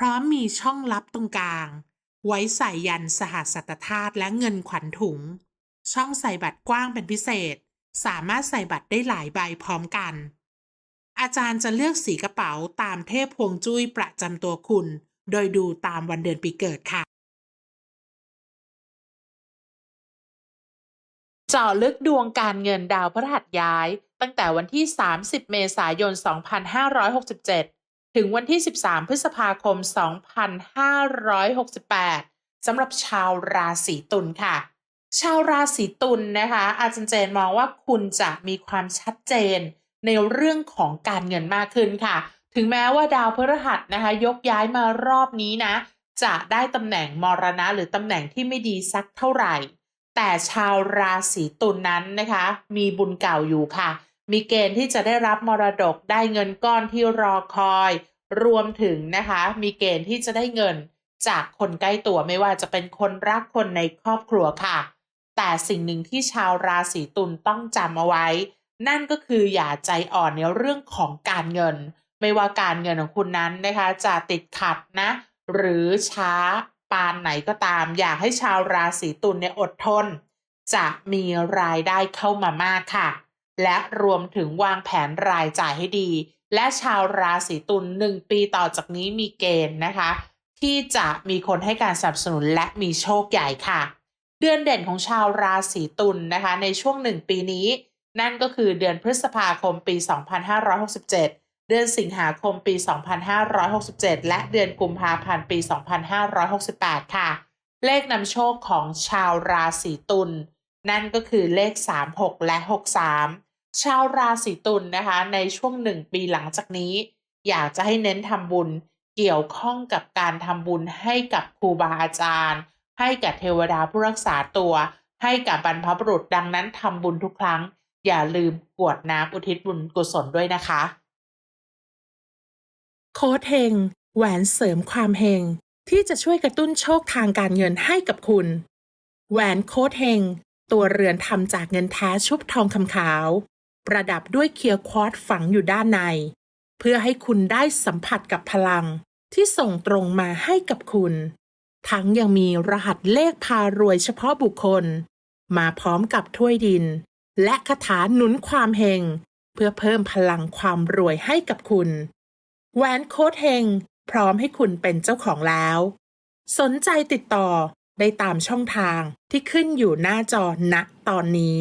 พร้อมมีช่องลับตรงกลาง ไว้ใส่ยันสหัสัตธาตุและเงินขวัญถุง ช่องใส่บัตรกว้างเป็นพิเศษ สามารถใส่บัตรได้หลายใบพร้อมกัน อาจารย์จะเลือกสีกระเป๋าตามเทพพวงจุ้ยประจำตัวคุณ โดยดูตามวันเดือนปีเกิดค่ะเจาะลึกดวงการเงินดาวพฤหัสย้าย ตั้งแต่วันที่ 30 เมษายน 2567 ถึงวันที่ 13 พฤษภาคม 2568 สำหรับชาวราศีตุลค่ะ ชาวราศีตุลนะคะ อาจารย์เจนมองว่าคุณจะมีความชัดเจนในเรื่องของการเงินมากขึ้นค่ะ ถึงแม้ว่าดาวพฤหัสนะคะ ยกย้ายมารอบนี้นะ จะได้ตำแหน่งมรณะหรือตำแหน่งที่ไม่ดีสักเท่าไหร่ แต่ชาวราศีตุลนนั้นนะคะ มีบุญเก่าอยู่ค่ะ มีเกณฑ์ที่จะได้รับมรดกได้เงินก้อนที่รอคอย รวมถึงนะคะ มีเกณฑ์ที่จะได้เงินจากคนใกล้ตัวไม่ว่าจะเป็นคนรักคนในครอบครัวค่ะ แต่สิ่งหนึ่งที่ชาวราศีตุลต้องจำเอาไว้ นั่นก็คืออย่าใจอ่อนในเรื่องของการเงิน ไม่ว่าการเงินของคุณนั้นนะคะ จะติดขัดนะ หรือช้าปานไหนก็ตาม อยากให้ชาวราศีตุลเนี่ยอดทน จะมีรายได้เข้ามามากค่ะ และรวมถึงวางแผนรายจ่ายให้ดี และชาวราศีตุลหนึ่งปีต่อจากนี้มีเกณฑ์นะคะ ที่จะมีคนให้การสนับสนุนและมีโชคใหญ่ค่ะ เดือนเด่นของชาวราศีตุลนนะคะ ในช่วงหนึ่งปีนี้ นั่นก็คือเดือนพฤษภาคมปี 2567 เดือนสิงหาคมปี 2567 และเดือนกุมภาพันธ์ปี 2568 ค่ะ เลขนำโชคของชาวราศีตุลนั่นก็คือเลข 36 และ 63 ชาวราศีตุลนะคะ ในช่วงหนึ่งปีหลังจากนี้ อยากจะให้เน้นทำบุญเกี่ยวข้องกับการทำบุญให้กับครูบาอาจารย์ ให้กับเทวดาผู้รักษาตัว ให้กับบรรพบุรุษดังนั้นทำบุญทุกครั้ง อย่าลืมกวดน้ำอุทิศบุญกุศลด้วยนะคะ โค้ดเฮงแหวนเสริมความเฮงที่จะช่วยกระตุ้นโชคทางการเงินให้กับคุณ แหวนโค้ดเฮงตัวเรือนทำจากเงินแท้ชุบทองคำขาว ประดับด้วยเคียวควอตฝังอยู่ด้านใน เพื่อให้คุณได้สัมผัสกับพลังที่ส่งตรงมาให้กับคุณ ทั้งยังมีรหัสเลขพารวยเฉพาะบุคคล มาพร้อมกับถ้วยดิน และคาถาหนุนความเฮงเพื่อเพิ่มพลังความรวยให้กับคุณแหวนโค้ดเฮงพร้อมให้คุณเป็นเจ้าของแล้ว สนใจติดต่อได้ตามช่องทางที่ขึ้นอยู่หน้าจอณตอนนี้